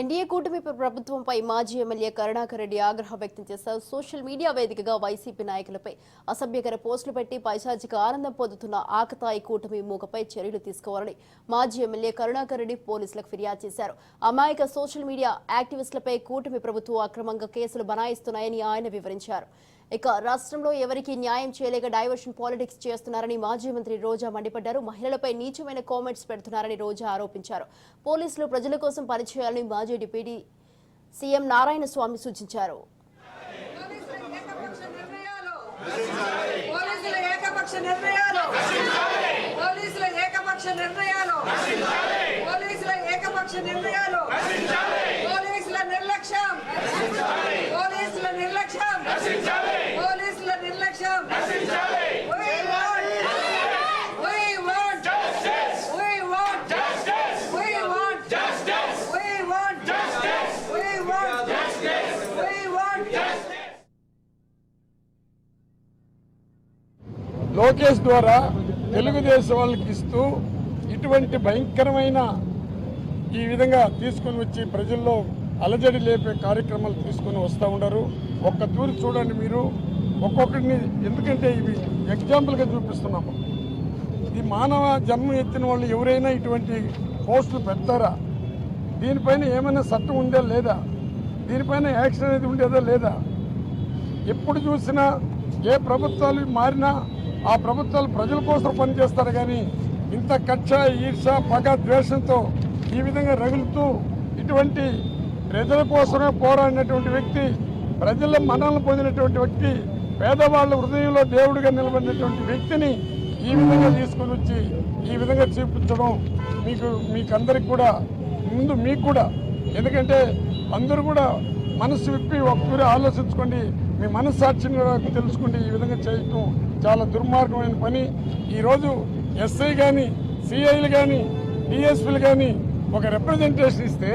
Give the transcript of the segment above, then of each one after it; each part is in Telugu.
ఎన్డీఏ కూటమి ప్రభుత్వంపై మాజీ ఎమ్మెల్యే కరుణాకర్ రెడ్డి ఆగ్రహం వ్యక్తం చేశారు. సోషల్ మీడియా వేదికగా వైసీపీ నాయకులపై అసభ్యకర పోస్టులు పెట్టి పైశాచిక ఆనందం పొందుతున్న ఆకతాయి కూటమి మూకపై చర్యలు తీసుకోవాలని మాజీ ఎమ్మెల్యే కరుణాకర్ రెడ్డి పోలీసులకు ఫిర్యాదు చేశారు. అమాయక సోషల్ మీడియా యాక్టివిస్టులపై కూటమి ప్రభుత్వం అక్రమంగా కేసులు బనాయిస్తున్నాయని ఆయన వివరించారు. ఇక రాష్ట్రంలో ఎవరికి న్యాయం చేయలేక డైవర్షన్ పాలిటిక్స్ చేస్తున్నారని మాజీ మంత్రి రోజా మండిపడ్డారు. మహిళలపై నీచమైన కామెంట్స్ పెడుతున్నారని రోజా ఆరోపించారు. పోలీసులు ప్రజల కోసం పనిచేయాలని మాజీ డిప్యూటీ సీఎం నారాయణ స్వామి సూచించారు పోలీసుల ఏకపక్ష నిర్ణయాలు. లోకేష్ ద్వారా తెలుగుదేశం వాళ్ళకి ఇస్తూ ఇటువంటి భయంకరమైన ఈ విధంగా తీసుకొని వచ్చి ప్రజల్లో అలజడి లేపే కార్యక్రమాలు తీసుకొని వస్తూ ఉండరు ఒక్క తూరి చూడండి మీరు. ఒక్కొక్కటిని ఎందుకంటే ఇవి ఎగ్జాంపుల్గా చూపిస్తున్నాము. ఇది మానవ జన్మ ఎత్తిన వాళ్ళు ఎవరైనా ఇటువంటి పోస్టులు పెడతారా? దీనిపైన ఏమైనా చట్టం ఉందా లేదా? దీనిపైన యాక్షన్ అనేది ఉండేదా లేదా? ఎప్పుడు చూసినా ఏ ప్రభుత్వాలు మారినా ఆ ప్రభుత్వాలు ప్రజల కోసం పనిచేస్తారు కానీ ఇంత కక్ష ఈర్ష పగ ద్వేషంతో ఈ విధంగా రగులుతూ ఇటువంటి ప్రజల కోసమే పోరాడినటువంటి వ్యక్తి ప్రజల మన్నలను పొందినటువంటి వ్యక్తి పేదవాళ్ళ హృదయంలో దేవుడిగా నిలబడినటువంటి వ్యక్తిని ఈ విధంగా తీసుకొని వచ్చి ఈ విధంగా చూపించడం మీకు మీకందరికి కూడా ముందు మీకు కూడా. ఎందుకంటే అందరూ కూడా మనసు విప్పి ఒక్కరి ఆలోచించుకోండి. మీ మనస్సాక్షిని కూడా ఈ విధంగా చేయటం చాలా దుర్మార్గమైన పని. ఈరోజు ఎస్ఐ కానీ సిఐలు కానీ డిఎస్పీలు కానీ ఒక రిప్రజెంటేషన్ ఇస్తే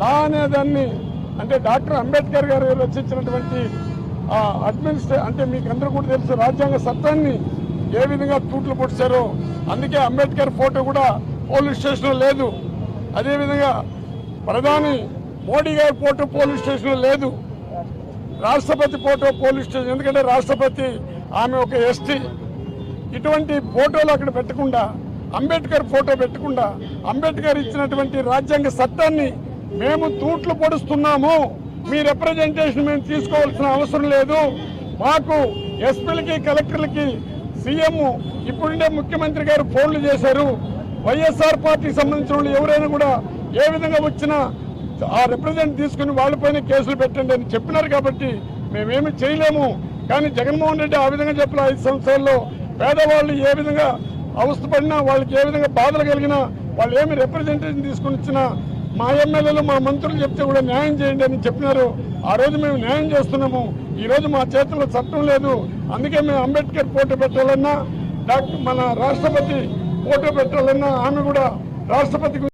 లా అనేదాన్ని అంటే డాక్టర్ అంబేద్కర్ గారు రచించినటువంటి అడ్మినిస్ట్రే అంటే మీకు అందరూ కూడా తెలుసు రాజ్యాంగ సత్తాన్ని ఏ విధంగా తూట్లు పొడిచారో. అందుకే అంబేద్కర్ ఫోటో కూడా పోలీస్ స్టేషన్లో లేదు. అదేవిధంగా ప్రధాని మోడీ గారి ఫోటో పోలీస్ స్టేషన్లో లేదు. రాష్ట్రపతి ఫోటో పోలీస్ స్టేషన్. ఎందుకంటే రాష్ట్రపతి ఆమె ఒక ఎస్టీ. ఇటువంటి ఫోటోలు అక్కడ పెట్టకుండా అంబేద్కర్ ఫోటో పెట్టకుండా అంబేద్కర్ ఇచ్చినటువంటి రాజ్యాంగ చట్టాన్ని మేము తూట్లు పొడుస్తున్నాము. మీ రిప్రజెంటేషన్ మేము తీసుకోవాల్సిన అవసరం లేదు. మాకు ఎస్పీలకి కలెక్టర్లకి సీఎం ఇప్పుడుండే ముఖ్యమంత్రి గారు ఫోన్లు చేశారు. వైఎస్ఆర్ పార్టీకి సంబంధించిన వాళ్ళు ఎవరైనా కూడా ఏ విధంగా వచ్చినా ఆ రిప్రజెంట్ తీసుకుని వాళ్ళపైన కేసులు పెట్టండి అని చెప్పినారు కాబట్టి మేమేమి చేయలేము. కానీ జగన్మోహన్ రెడ్డి ఆ విధంగా చెప్పిన ఐదు సంవత్సరాల్లో పేదవాళ్ళు ఏ విధంగా అవస్థపడినా వాళ్ళకి ఏ విధంగా బాధలు కలిగినా వాళ్ళు ఏమి రిప్రజెంటేషన్ తీసుకుని ఇచ్చినా మా ఎమ్మెల్యేలు మా మంత్రులు చెప్తే కూడా న్యాయం చేయండి అని చెప్పినారు. ఆ రోజు మేము న్యాయం చేస్తున్నాము. ఈ రోజు మా చేతుల్లో చట్టం లేదు. అందుకే మేము అంబేద్కర్ ఫోటో పెట్టాలన్నా డాక్టర్ మన రాష్ట్రపతి ఫోటో పెట్టాలన్నా ఆమె కూడా రాష్ట్రపతికి